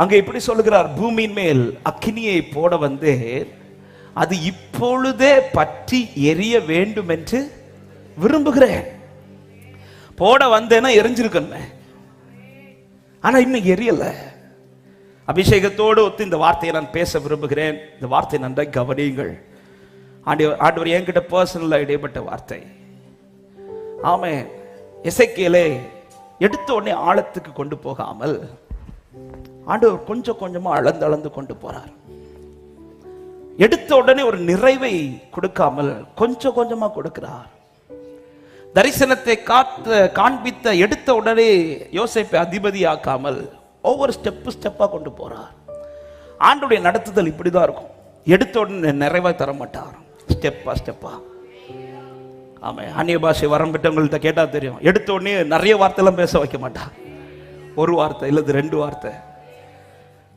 அங்கே இப்படி சொல்லுகிறார் பூமியின் மேல் அக்கினியை போட வந்தேன். அது இப்பொழுதே பற்றி எரிய வேண்டும் என்று விரும்புகிறேன். போட வந்தேன்னா எரிஞ்சிருக்கேன் ஆனா இன்னும் எரியல. அபிஷேகத்தோடு ஒத்து இந்த வார்த்தையை நான் பேச விரும்புகிறேன். இந்த வார்த்தை நன்றாக கவனியுங்கள். ஆண்டவர் ஆண்டவர் என்கிட்ட பர்சனலாக இடைப்பட்ட வார்த்தை. ஆமே இசைக்கியலே எடுத்த உடனே ஆழத்துக்கு கொண்டு போகாமல் ஆண்டவர் கொஞ்சம் கொஞ்சமாக அளந்து அளந்து கொண்டு போறார். எடுத்த உடனே ஒரு நிறைவை கொடுக்காமல் கொஞ்சம் கொஞ்சமா கொடுக்கிறார். தரிசனத்தை காத்த காண்பித்த எடுத்த உடனே யோசேஃபை அதிபதி ஆக்காமல் ஒவ்வொரு ஸ்டெப்பு ஸ்டெப்பாக கொண்டு போறார். ஆண்டுடைய நடத்துதல் இப்படிதான் இருக்கும். எடுத்த உடனே நிறைவாக தர மாட்டார் ஸ்டெப்பா ஸ்டெப்பா ஆமாம் அந்நிய பாஷை வரம் பெற்றவங்கள்ட்ட கேட்டால் தெரியும். எடுத்த உடனே நிறைய வார்த்தைலாம் பேச வைக்க மாட்டார். ஒரு வார்த்தை இல்லது ரெண்டு வார்த்தை.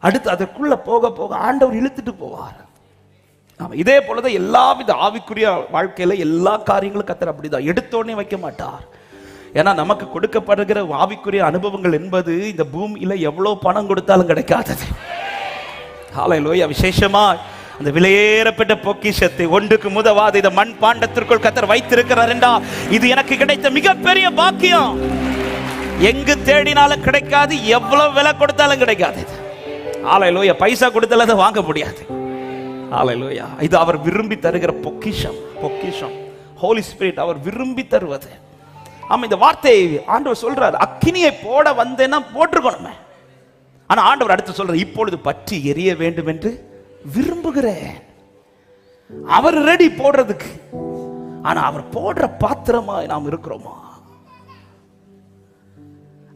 அடுத்து அதற்குள்ள போக போக ஆண்டவர் இழுத்துட்டு போவார். ஆமா இதே போலதான் எல்லா வித ஆவிக்குரிய வாழ்க்கையில எல்லா காரியங்களும் கத்தர் அப்படிதான். எடுத்தோடனே வைக்க மாட்டார். ஏன்னா நமக்கு கொடுக்கப்படுகிற ஆவிக்குரிய அனுபவங்கள் என்பது இந்த பூமியில எவ்வளவு பணம் கொடுத்தாலும் கிடைக்காதது. லோயா விசேஷமா அந்த விலையேறப்பட்ட பொக்கிஷத்தை ஒன்றுக்கு முதவாத இந்த மண் பாண்டத்திற்குள் கத்தர் வைத்திருக்கிறார் என்றா இது எனக்கு கிடைத்த மிகப்பெரிய பாக்கியம். எங்கு தேடினாலும் கிடைக்காது எவ்வளவு விலை கொடுத்தாலும் கிடைக்காது ஹalleluya பைசா கொடுத்தாலும் அதை வாங்க முடியாது. ஹalleluya இது அவர் விரும்பி தருகிற பொக்கிஷம் பொக்கிஷம். ஹோலி ஸ்பிரிட் அவர் விரும்பி தருவது. ஆமா இந்த வார்த்தை ஆண்டவர் சொல்றாரு. அக்கினியை போட வந்தேன்னா போட்டிருக்கணுமே ஆனா ஆண்டவர் அடுத்து சொல்ற இப்பொழுது பற்றி எரிய வேண்டும் என்று விரும்புகிறேன். அவர் ரெடி போடுறதுக்கு. ஆனா அவர் போடுற பாத்திரமா நாம் இருக்கிறோமா?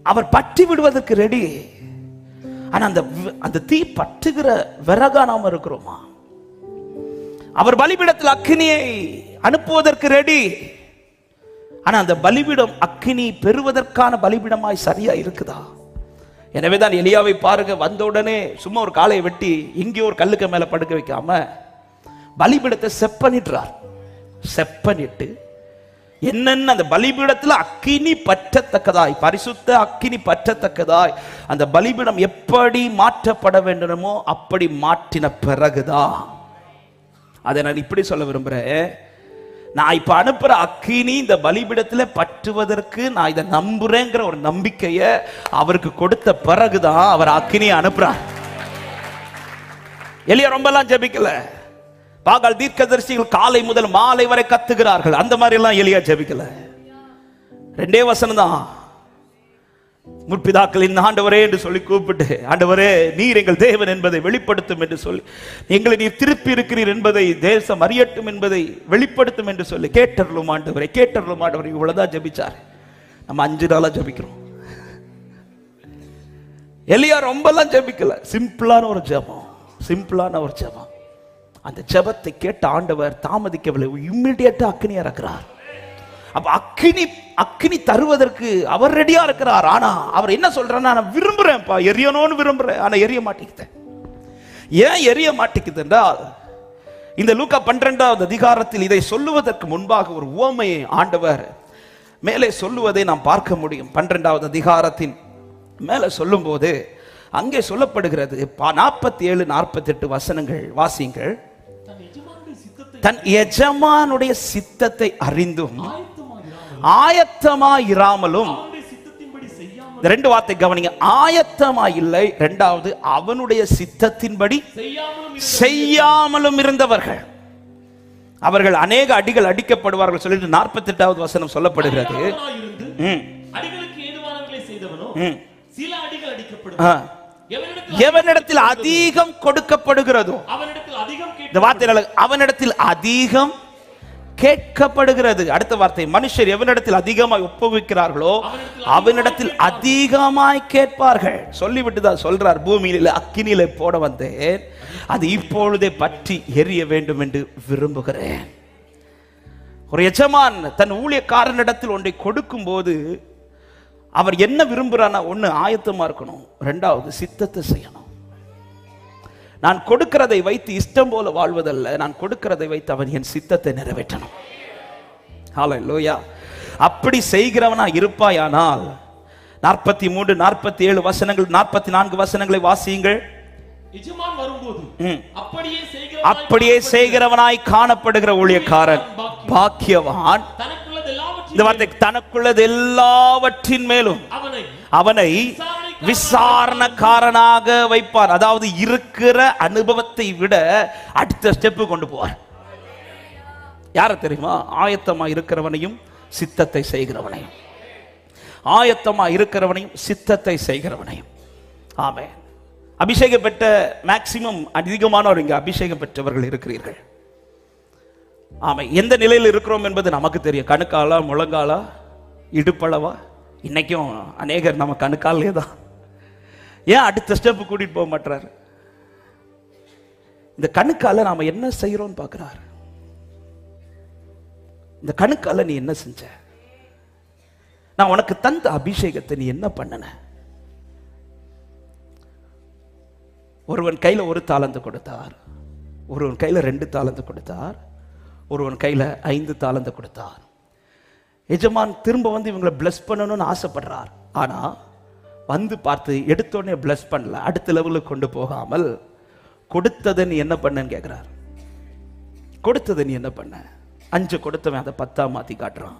அவர் பற்றி விடுவதற்கு ரெடி ஆனா அந்த அந்த தீ பற்றுகிற விறகா நாம இருக்கிறோமா? அவர் பலிபீடத்தில் அக்கினியை அனுப்புவதற்கு ரெடி ஆனா அந்த பலிபீடம் அக்கினி பெறுவதற்கான பலிபீடமாய் சரியா இருக்குதா? எனவேதான் எலியாவை பாருங்க வந்த உடனே சும்மா ஒரு காலையை வெட்டி இங்கே ஒரு கல்லுக்கு மேல படுக்க வைக்காம பலிபீடத்தை செப்பனிடுறார். செப்பனிட்டு என்னென்ன அந்த பலிபீடத்தில் அக்கினி பற்றத்தக்கதாய் பரிசுத்த அக்கினி பற்றத்தக்கதாய் அந்த பலிபீடம் எப்படி மாற்றப்பட வேண்டுமோ அப்படி மாற்றின பிறகுதான். அதை நான் இப்படி சொல்ல விரும்புகிறேன் நான் இப்ப அனுப்புற அக்கினி இந்த பலிபீடத்தில் பற்றுவதற்கு நான் இதை நம்புறேங்கிற ஒரு நம்பிக்கைய அவருக்கு கொடுத்த பிறகுதான் அவர் அக்கினியை அனுப்புறார். எளிய ரொம்பலாம் ஜெபிக்கல. பாகால் தீர்க்கதரிசிகள் காலை முதல் மாலை வரை கத்துகிறார்கள். அந்த மாதிரி எல்லாம் எளியா ஜெபிக்கல. ரெண்டே வசனம் தான் முற்பிதாக்களின் ஆண்டவரே என்று சொல்லி கூப்பிட்டு ஆண்டவரே நீர் எங்கள் தேவன் என்பதை வெளிப்படுத்தும் என்று சொல்லி எங்களை நீர் திருப்பி இருக்கிறீர் என்பதை தேசம் அறியட்டும் என்பதை வெளிப்படுத்தும் என்று சொல்லி கேட்டருளும் ஆண்டவரை கேட்டருளும் ஆண்டவரை. இவ்வளவுதான் ஜபிச்சார். நம்ம அஞ்சு நாளா ஜபிக்கிறோம். எலியா ரொம்பலாம் ஜெபிக்கல. சிம்பிளான ஒரு ஜபம். சிம்பிளான ஒரு ஜெபம். அந்த ஜெபத்தை கேட்ட ஆண்டவர் தாமதிக்கவில்லை. இம்மிடியட்டா அக்னி இருக்கிறார் அப்ப அக்கினி அக்கினி தருவதற்கு அவர் ரெடியா இருக்கிறார். ஆனா அவர் என்ன சொல்றாருன்னா நான் விரும்புறேன்ப்பா. எரியணும்னு விரும்புறேன். ஆனா எரிய மாட்டேங்குது. ஏன் எரிய மாட்டேங்குது என்றால் இந்த லூக்கா பன்னிரெண்டாவது அதிகாரத்தில் இதை சொல்லுவதற்கு முன்பாக ஒரு உவமையை ஆண்டவர் மேலே சொல்லுவதை நாம் பார்க்க முடியும். பன்னிரெண்டாவது அதிகாரத்தின் மேலே சொல்லும்போது அங்கே சொல்லப்படுகிறது. நாற்பத்தி ஏழு நாற்பத்தி எட்டு வசனங்கள் வாசியுங்கள். தன் எஜமானுடைய சித்தத்தை அறிந்தும் செய்யாமல் இந்த ரெண்டு வார்த்தை கவனிங்க. ஆயத்தமா இல்லை ரெண்டாவது அவனுடைய சித்தத்தின்படி செய்யாமலும் இருந்த செய்யாமலும் இருந்தவர்கள். அவர்கள் அநேக அடிகள் அடிக்கப்படுவார்கள் சொல்லிட்டு நாற்பத்தி எட்டாவது வசனம் சொல்லப்படுகிறது. சில அடிகள் அடிக்கப்படும். எவனிடத்தில் அதிகம் கொடுக்கப்படுகிறதோ இந்த வார்த்தை அவனிடத்தில் அதிகம் கேட்கப்படுகிறது. அடுத்த வார்த்தை மனுஷர் எவனிடத்தில் அதிகமாய் ஒப்புவிக்கிறார்களோ அவனிடத்தில் அதிகமாய் கேட்பார்கள். சொல்லிவிட்டு தான் சொல்றார் பூமியில அக்கினியில போட வந்தேன். அது இப்பொழுதே பற்றி எரிய வேண்டும் என்று விரும்புகிறேன். ஒரு எஜமான் தன் ஊழியக்காரனிடத்தில் ஒன்றை கொடுக்கும்போது அவர் என்ன விரும்புறானா ஒண்ணு ஆயத்தமா இருக்கணும் ரெண்டாவது சித்தத்தை செய்யணும். நான் கொடுக்கிறதை வைத்து இஷ்டம் போல வாழ்வதல்ல நான் கொடுக்கிறதை வைத்து அவன் என் சித்தத்தை நிறைவேற்றணும். ஹalleluya அப்படி செய்கிறவனா இருப்பாயானால் நாற்பத்தி மூன்று நாற்பத்தி ஏழு வசனங்கள் நாற்பத்தி நான்கு வசனங்களை வாசியுங்கள். அப்படியே செய்கிற அப்படியே செய்கிறவனாய் காணப்படுகிற ஊழியக்காரன் பாக்கியவான். இந்த வார்த்தை தனக்குள்ளது எல்லாவற்றின் மேலும் அவனை விசாரணக்காரனாக வைப்பார். அதாவது இருக்கிற அனுபவத்தை விட அடுத்த ஸ்டெப்பு கொண்டு போவார். யார தெரியுமா? ஆயத்தமா இருக்கிறவனையும் சித்தத்தை செய்கிறவனையும். ஆயத்தமா இருக்கிறவனையும் சித்தத்தை செய்கிறவனையும். ஆமே அபிஷேகம் பெற்ற மேக்சிமம் அதிகமானவர் இங்க அபிஷேகம் பெற்றவர்கள் இருக்கிறீர்கள். ஆமை எந்த நிலையில் இருக்கிறோம் என்பது நமக்கு தெரியும். கணுக்காலா முழங்காலா இடுப்பளவா? இன்னைக்கும் அநேகர் நம்ம கணுக்காலே தான். ஏன் அடுத்த ஸ்டெப் கூட்டிட்டு போக மாட்டார் இந்த கணுக்கால நாம என்ன செய்யறோம்னு பார்க்கிறார் இந்த கணுக்கால நீ என்ன செஞ்ச? நான் உனக்கு தந்த அபிஷேகத்தை நீ என்ன பண்ணன? ஒருவன் கையில ஒரு தாளந்து கொடுத்தார். ஒருவன் கையில ரெண்டு தாளந்து கொடுத்தார். ஒருவன் கையில் ஐந்து தாளந்து கொடுத்தார் எஜமான் திரும்ப வந்து இவங்களை பிளஸ் பண்ணணும்னு ஆசைப்படுறார். ஆனால் வந்து பார்த்து எடுத்தோடனே பிளஸ் பண்ணல அடுத்த லெவலுக்கு கொண்டு போகாமல் கொடுத்ததை நீ என்ன பண்ணன்னு கேட்குறார் கொடுத்ததை நீ என்ன பண்ண? அஞ்சு கொடுத்தவன் அதை பத்தா மாற்றி காட்டுறான்.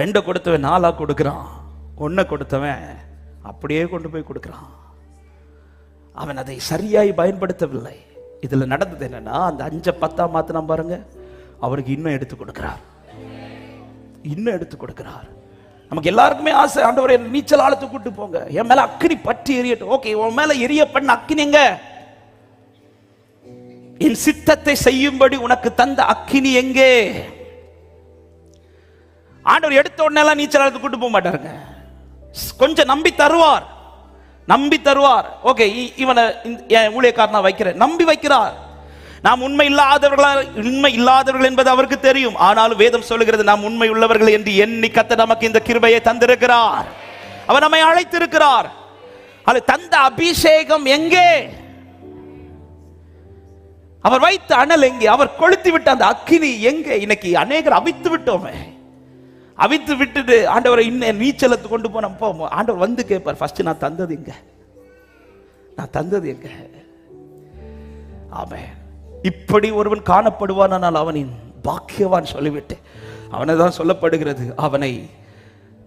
ரெண்டை கொடுத்தவன் நாலாக கொடுக்குறான். ஒன்றை கொடுத்தவன் அப்படியே கொண்டு போய் கொடுக்குறான். அவன் அதை சரியாய் பயன்படுத்தவில்லை. இதில் நடந்தது என்னன்னா அந்த அஞ்சை பத்தா மாற்றினான் பாருங்கள் அவருக்கு இன்னும் எடுத்து கொடுக்கிறார். இன்னும் எடுத்து கொடுக்கிறார். நமக்கு எல்லாருக்குமே ஆசை ஆண்டவரை நீச்சல் ஆழத்து கூட்டு போங்க. என் மேல அக்கினி பற்றி எரியட்டும். ஓகே உன் மேல எரிய பண்ண அக்கினி எங்க? என் சித்தத்தை செய்யும்படி உனக்கு தந்த அக்கினி எங்கே? ஆண்டவர் எடுத்த உடனே எல்லாம் நீச்சல் ஆழத்து கூட்டு போக மாட்டாருங்க. கொஞ்சம் நம்பி தருவார். நம்பி தருவார். ஓகே இவனை என் ஊழியக்காரனா வைக்கிறேன். நம்பி வைக்கிறார். நாம் உண்மை இல்லாதவர்களா உண்மை இல்லாதவர்கள் என்பது அவருக்கு தெரியும். ஆனாலும் வேதம் சொல்லுகிறது நாம் உண்மை உள்ளவர்கள் என்று எண்ணி கத்த நமக்கு இந்த கிருபையை தந்திருக்கிறார். அவர் நம்மை அழைத்திருக்கிறார். அது தந்த அபிஷேகம் எங்கே? அவர் வைத்த அனல் எங்கே? அவர் கொளுத்தி விட்ட அந்த அக்கினி எங்கே? இன்னைக்கு அநேகர் அவித்து விட்டோமே. அவித்து விட்டுட்டு ஆண்டவரை இன்னும் நீச்சலத்து கொண்டு போன போ. ஆண்டவர் வந்து கேட்பார் ஃபர்ஸ்ட் நான் தந்தது எங்க? நான் தந்தது எங்க? ஆமே இப்படி ஒருவன் காணப்படுவானால் அவனின் பாக்கியவான் சொல்லிவிட்டு அவனை தான் சொல்லப்படுகிறது. அவனை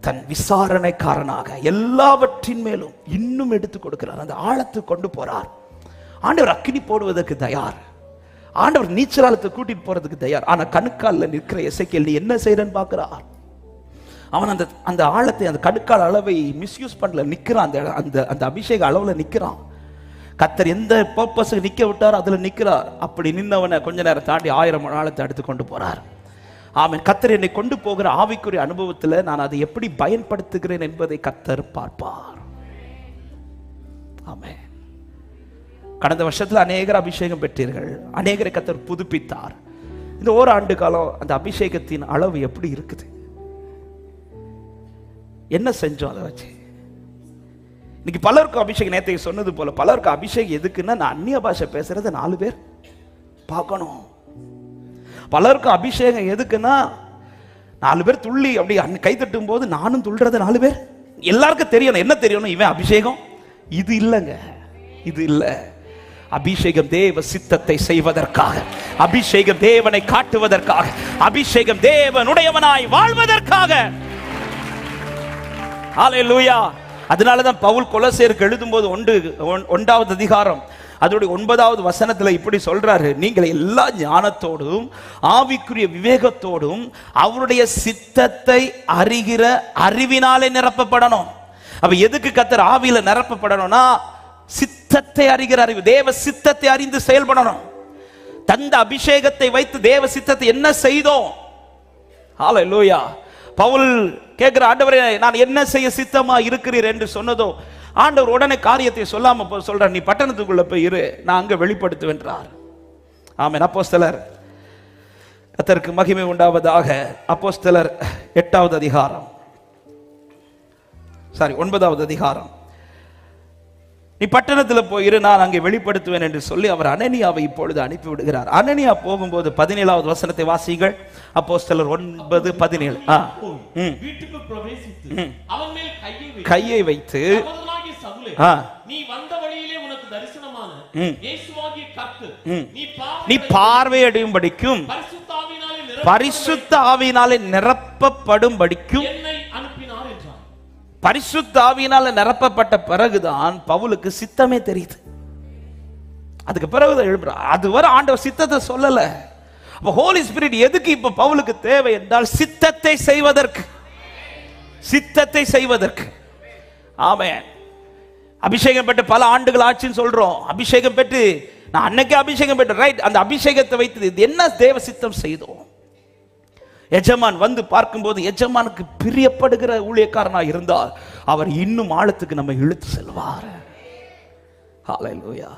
தன் விசாரணைக்காரனாக எல்லாவற்றின் மேலும் இன்னும் எடுத்து கொடுக்கிறார். அந்த ஆழத்துக்கு கொண்டு போறார். ஆண்டவர் அக்கினி போடுவதற்கு தயார். ஆண்டவர் நீச்சலாளத்தை கூட்டிட்டு போறதுக்கு தயார். ஆனா கணுக்காலில் நிற்கிற எசைக்கேல் நீ என்ன செய்யறன்னு பார்க்கிறார்? அவன் அந்த அந்த ஆழத்தை அந்த கணுக்கால் அளவை மிஸ்யூஸ் பண்ணல. நிற்கிறான் அந்த அந்த அந்த அபிஷேக அளவில் நிற்கிறான் கத்தர் எந்த பர்பஸுக்கு நிற்க விட்டாரோ அதில் நிற்கிறார் அப்படி நின்னவனை கொஞ்ச நேரம் தாண்டி ஆயிரம் நாளத்தை எடுத்து கொண்டு போகிறார் ஆமென். கத்தர் என்னை கொண்டு போகிற ஆவிக்குரிய அனுபவத்தில் நான் அதை எப்படி பயன்படுத்துகிறேன் என்பதை கத்தர் பார்ப்பார். ஆமே கடந்த வருஷத்தில் அநேகர் அபிஷேகம் பெற்றீர்கள். அநேகரை கத்தர் புதுப்பித்தார். இந்த ஓராண்டு காலம் அந்த அபிஷேகத்தின் அளவு எப்படி இருக்குது? என்ன செஞ்சோம் அதை வச்சு? இன்னைக்கு பலருக்கும் அபிஷேகம் நேற்றைக்கு சொன்னது போல பலருக்கும் அபிஷேகம் எதுக்குன்னா நான் அந்நிய பாஷை பேசுறத நாலு பேர் பார்க்கணும். பலருக்கும் அபிஷேகம் எதுக்குன்னா நாலு பேர் துள்ளி அப்படி அன் கை தட்டும் போது நானும் துள்ளுறத நாலு பேர். எல்லாருக்கும் தெரியணும். என்ன தெரியணும்? இவன் அபிஷேகம்? இது இல்லைங்க. இது இல்லை. அபிஷேகம் தேவ சித்தத்தை செய்வதற்காக அபிஷேகம் தேவனை காட்டுவதற்காக அபிஷேகம் தேவனுடையவனாய் வாழ்வதற்காக. ஹalleluya. அதனால தான் பவுல் கொலசேருக்கு எழுதும்போது ஒன்று ஒன்- ஒன்றாவது அதிகாரம் அதோடைய ஒன்பதாவது வசனத்தில் இப்படி சொல்றாரு நீங்கள் எல்லா ஞானத்தோடும் ஆவிக்குரிய விவேகத்தோடும் அவருடைய சித்தத்தை அறிகிற அறிவினாலே நிரப்பப்படணும். அப்ப எதுக்கு கத்தர் ஆவியில நிரப்பப்படணும்னா சித்தத்தை அறிகிற அறிவு தேவ சித்தத்தை அறிந்து செயல்படணும். தந்த அபிஷேகத்தை வைத்து தேவ சித்தத்தை என்ன செய்தோம்? ஹalleluya. பவுல் கேட்கிற ஆண்டவரே நான் என்ன செய்ய சித்தமா இருக்கிறீர் என்று சொன்னதோ ஆண்டவர் உடனே காரியத்தை சொல்லாம சொல்ற நீ பட்டணத்துக்குள்ள போய் இரு நான் அங்க வெளிப்படுத்துவென்றார். ஆமேன். அப்போஸ்தலர் அதற்கு மகிமை உண்டாவதாக. அப்போஸ்தலர் எட்டாவது அதிகாரம். சாரி ஒன்பதாவது அதிகாரம். நீ பட்டணத்துல போயிரு நான் அங்கே வெளிப்படுத்துவேன் என்று சொல்லி அவர் அனனியாவை இப்பொழுது அனுப்பி விடுகிறார் அனனியா போகும்போது பதினேழாவது வசனத்தை வாசியுங்கள். அப்போஸ்தலர் ஒன்பது பதினேழு. கையை வைத்து. நீ பார்வையடையும்படிக்கும் பரிசுத்த ஆவியினாலே நிரப்பப்படும்படிக்கும் அனுப்பினார் என்றார் பரிசுத்தாவியினால நிரப்பப்பட்ட பிறகுதான் பவுலுக்கு சித்தமே தெரியுது. அதுக்கு பிறகுதான் எழுப்புறா அதுவரை ஆண்டவர் சித்தத்தை சொல்லல. அப்ப ஹோலி ஸ்பிரிட் எதுக்கு இப்ப பவுலுக்கு தேவை என்றால் சித்தத்தை செய்வதற்கு. சித்தத்தை செய்வதற்கு. ஆமென். அபிஷேகம் பெற்று பல ஆண்டுகள் ஆச்சுன்னு சொல்றோம். அபிஷேகம் பெற்று நான் அன்னைக்கு அபிஷேகம் பெற்று ரைட் அந்த அபிஷேகத்தை வைத்து இது என்ன தேவ சித்தம் செய்தோம்? எஜமான் வந்து பார்க்கும்போது எஜமானுக்கு பிரியப்படுகிற ஊழியக்காரனாக இருந்தால் அவர் இன்னும் ஆழத்துக்கு நம்ம இழுத்து செல்வார். ஹalleluya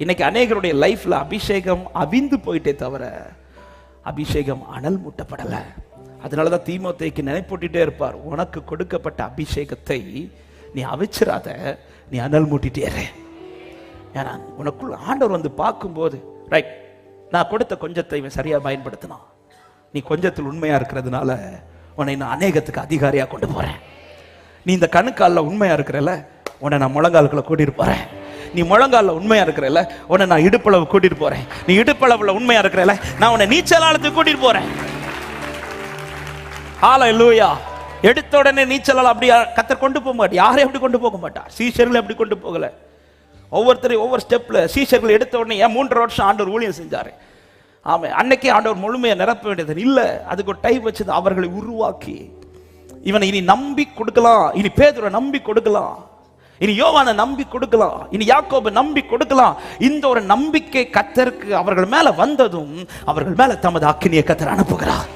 இன்னைக்கு அநேகருடைய லைஃப்ல அபிஷேகம் அவிந்து போயிட்டே தவிர அபிஷேகம் அனல் மூட்டப்படலை. அதனால தான் தீமோத்தேக்கு நினைப்பூட்டிட்டே இருப்பார் உனக்கு கொடுக்கப்பட்ட அபிஷேகத்தை நீ அவிச்சிடாத நீ அனல் மூட்டிட்டே ஏன்னா உனக்குள்ள ஆண்டவர் வந்து பார்க்கும்போது ரைட் நான் கொடுத்த கொஞ்சத்தை இவன் சரியாக பயன்படுத்தினான். நீ கொஞ்சத்தில் உண்மையாக இருக்கிறதுனால உன்னை நான் அநேகத்துக்கு அதிகாரியாக கொண்டு போறேன். நீ இந்த கணுக்காலில் உண்மையா இருக்கிறல உன்னை நான் முழங்காலுக்குள்ள கூட்டிட்டு போறேன். நீ முழங்காலில் உண்மையா இருக்கிறல உன்னை நான் இடுப்பளவு கூட்டிட்டு போறேன். நீ இடுப்பளவுல உண்மையா இருக்கிறல நான் உன்னை நீச்சல் ஆழத்துக்கு கூட்டிட்டு போறேன். ஹalleluya எடுத்த உடனே நீச்சலால் அப்படி கத்தர் கொண்டு போக மாட்டார். யாரையும் அப்படி கொண்டு போக மாட்டார். சீசர்கள் அப்படி கொண்டு போகல. ஒவ்வொருத்தரையும் ஒவ்வொரு ஸ்டெப்ல சீசர்கள் எடுத்த உடனே ஏன் மூன்றரை வருஷம் ஆண்டவர் ஊழியம் செஞ்சாரு? ஆமாம் அன்னைக்கே ஆண்டவர் முழுமையை நிரப்ப வேண்டியது இல்லை. அதுக்கு ஒரு டைம் வச்சது அவர்களை உருவாக்கி. இவனை இனி நம்பி கொடுக்கலாம். இனி பேதுரை நம்பி கொடுக்கலாம். இனி யோவானை நம்பி கொடுக்கலாம். இனி யாக்கோபை நம்பி கொடுக்கலாம். இந்த ஒரு நம்பிக்கை கத்தருக்கு அவர்கள் மேல வந்ததும் அவர்கள் மேல தமது அக்கினியை கத்தர் அனுப்புகிறார்.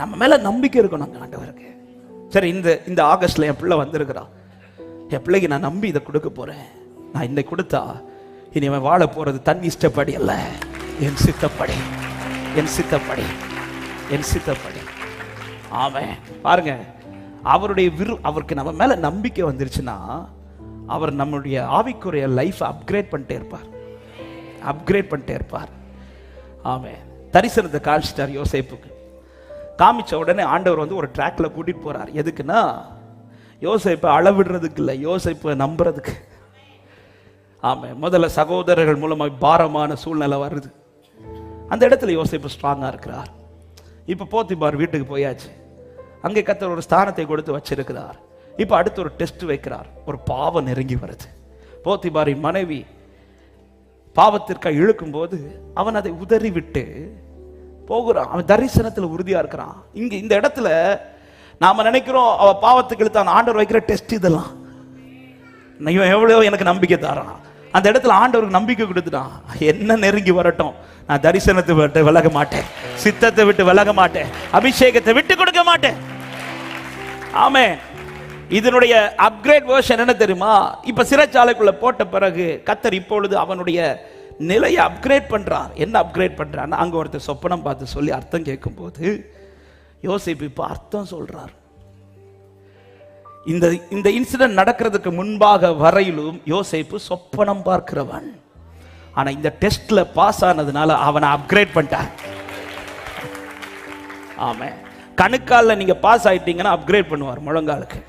நம்ம மேல நம்பிக்கை இருக்கணும் ஆண்டவருக்கு. சரி இந்த இந்த ஆகஸ்ட்ல என் பிள்ளை வந்திருக்கிறான் என் பிள்ளைக்கு நான் நம்பி இதை கொடுக்க போறேன். நான் இன்னைக்கு கொடுத்தா இனி அவன் வாழ போறது தன் இஷ்டப்படி அல்ல. என் சித்தப்படி என் சித்தப்படி என் சித்தப்படி ஆமென். பாருங்க அவருடைய விரு அவருக்கு நம்ம மேல நம்பிக்கை வந்துருச்சுன்னா அவர் நம்மளுடைய ஆவிக்குரிய லைஃப் அப்கிரேட் பண்ணிட்டே இருப்பார். அப்கிரேட் பண்ணிட்டே இருப்பார். ஆமென். தரிசனத்தை காமிச்சிட்டார் யோசேப்புக்கு. காமிச்ச உடனே ஆண்டவர் வந்து ஒரு ட்ராக்ல கூட்டிட்டு போறார். எதுக்குன்னா யோசேப்பை அளவிடுறதுக்கு இல்லை யோசேப்பை நம்புறதுக்கு. ஆமா முதல்ல சகோதரர்கள் மூலமாக பாரமான சூழ்நிலை வருது. அந்த இடத்துல யோசிப்பு ஸ்ட்ராங்காக இருக்கிறார். இப்போ போத்திபார் வீட்டுக்கு போயாச்சு. அங்கே கத்தர் ஒரு ஸ்தானத்தை கொடுத்து வச்சிருக்கிறார். இப்போ அடுத்து ஒரு டெஸ்ட் வைக்கிறார். ஒரு பாவம் நெருங்கி வருது. போத்திபாரின் மனைவி பாவத்திற்காக இழுக்கும் போது அவன் அதை உதறி விட்டு போகிறான். அவன் தரிசனத்தில் உறுதியாக இருக்கிறான். இங்கே இந்த இடத்துல நாம் நினைக்கிறோம் அவள் பாவத்துக்கு இழுத்தான். ஆண்டவர் வைக்கிற டெஸ்ட் இதெல்லாம். இவன் எவ்வளோ எனக்கு நம்பிக்கை தரான். அந்த இடத்துல ஆண்டவருக்கு நம்பிக்கை கொடுத்துட்டான். என்ன நெருங்கி வரட்டும். நான் தரிசனத்தை விட்டு விலக மாட்டேன். சித்தத்தை விட்டு விலக மாட்டேன். அபிஷேகத்தை விட்டு கொடுக்க மாட்டேன். ஆமே இதனுடைய அப்கிரேட் வேர்ஷன் என்ன தெரியுமா? இப்ப சிறைச்சாலைக்குள்ள போட்ட பிறகு கத்தர் இப்பொழுது அவனுடைய நிலையை அப்கிரேட் பண்றார். என்ன அப்கிரேட் பண்றான்னா அங்க ஒருத்தர் சொப்பனம் பார்த்து சொல்லி அர்த்தம் கேட்கும்போது யோசிப்பு இப்போ அர்த்தம் சொல்றார். இந்த இந்த இன்சிடென்ட் நடக்கிறதுக்கு முன்பாக வரையிலும் யோசேப்பு சொப்பனம் பார்க்கிறவன். ஆனா இந்த டெஸ்ட்ல பாஸ் ஆனதுனால அவனை அப்கிரேட் பண்ணிட்டான். ஆமா. கணுக்காலில் நீங்க பாஸ் ஆயிட்டீங்கன்னா அப்கிரேட் பண்ணுவார் முழங்காலுக்கு.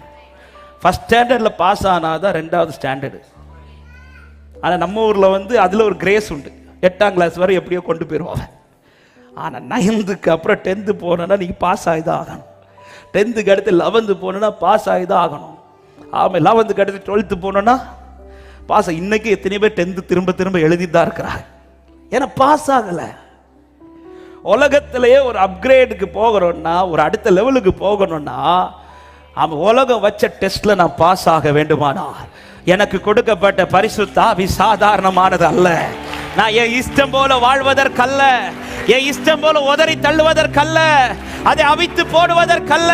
ஃபர்ஸ்ட் ஸ்டாண்டர்ட்ல பாஸ் ஆனாதான் ரெண்டாவது ஸ்டாண்டர்டு ஆனா நம்ம ஊர்ல வந்து அதுல ஒரு கிரேஸ் உண்டு. எட்டாம் கிளாஸ் வரை எப்படியோ கொண்டு போயிடுவாங்க ஆனா நைன்த்துக்கு அப்புறம் டென்த்து போனோன்னா நீங்க பாஸ் ஆகிதான் ஆகணும். டென்த்துக்கு அடுத்து லெவன்த்து போனோன்னா பாஸ் ஆகி தான் ஆகணும் ஆமாம் லெவன்த்துக்கு அடுத்து டுவெல்த்து போனோன்னா பாஸ் இன்னைக்கு எத்தனை பேர் டென்த்து திரும்ப திரும்ப எழுதி தான் இருக்கிறாங்க. ஏன்னா பாஸ் ஆகலை. உலகத்திலேயே ஒரு அப்கிரேடுக்கு போகிறோன்னா ஒரு அடுத்த லெவலுக்கு போகணும்னா அவன் உலகம் வச்ச டெஸ்ட்ல நான் பாஸ் ஆக வேண்டுமானா எனக்கு கொடுக்கப்பட்ட பரிசுத்தாவி சாதாரணமானது அல்ல. நான் என் இஷ்டம் போல வாழ்வதற்கல்ல. என் இஷ்டம் போல உதறி தள்ளுவதற்கல்ல. அதை அவித்து போடுவதற்கல்ல.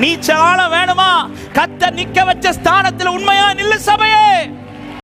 நீச்சலான வேணுமா? கத்த நிக்க வச்ச ஸ்தானத்தில் உண்மையா நில்லு சபையே.